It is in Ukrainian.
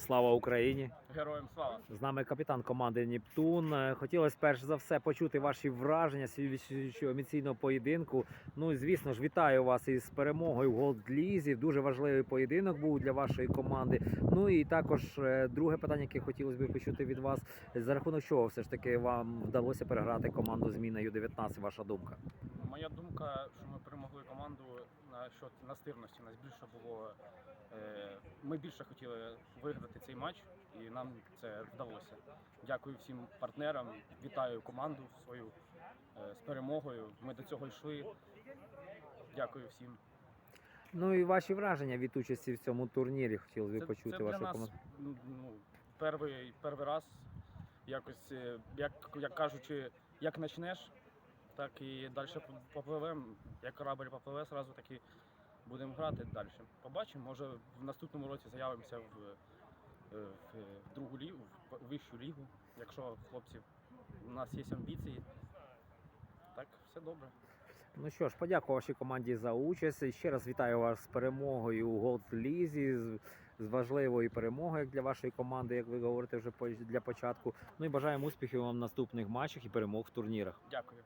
Слава Україні! Героям слава! З нами капітан команди Нептун. Е, Хотілося перш за все почути ваші враження з емоційного поєдинку. Ну і звісно ж, вітаю вас із перемогою в Голдлізі. Дуже важливий поєдинок був для вашої команди. Ну і також е, друге питання, яке хотілося б почути від вас. За рахунок чого все ж таки вам вдалося переграти команду зміна Ю-19? Ваша думка? Моя думка, що ми перемогли команду на счет настирності. Нас більше було. Ми більше хотіли виграти цей матч, і нам це вдалося. Дякую всім партнерам. Вітаю команду свою е, з перемогою. Ми до цього йшли. Дякую всім. Ну і ваші враження від участі в цьому турнірі. Хотілося б почути це для вашу нас команду. ну, ну, перший, перший раз. Якось, е, як, як кажучи, як почнеш, так і далі попливемо. Як корабль попливе, зразу так і будемо грати далі. Побачимо, може в наступному році заявимося в, е, в, в другу лігу, в вищу лігу, якщо хлопців у нас є амбіції. Так, все добре. Ну що ж, подякую вашій команді за участь. І Ще раз вітаю вас з перемогою у Голд-лізі, з, з важливою перемогою для вашої команди, як ви говорите вже для початку. Ну і бажаємо успіхів вам в наступних матчах і перемог в турнірах. Дякую.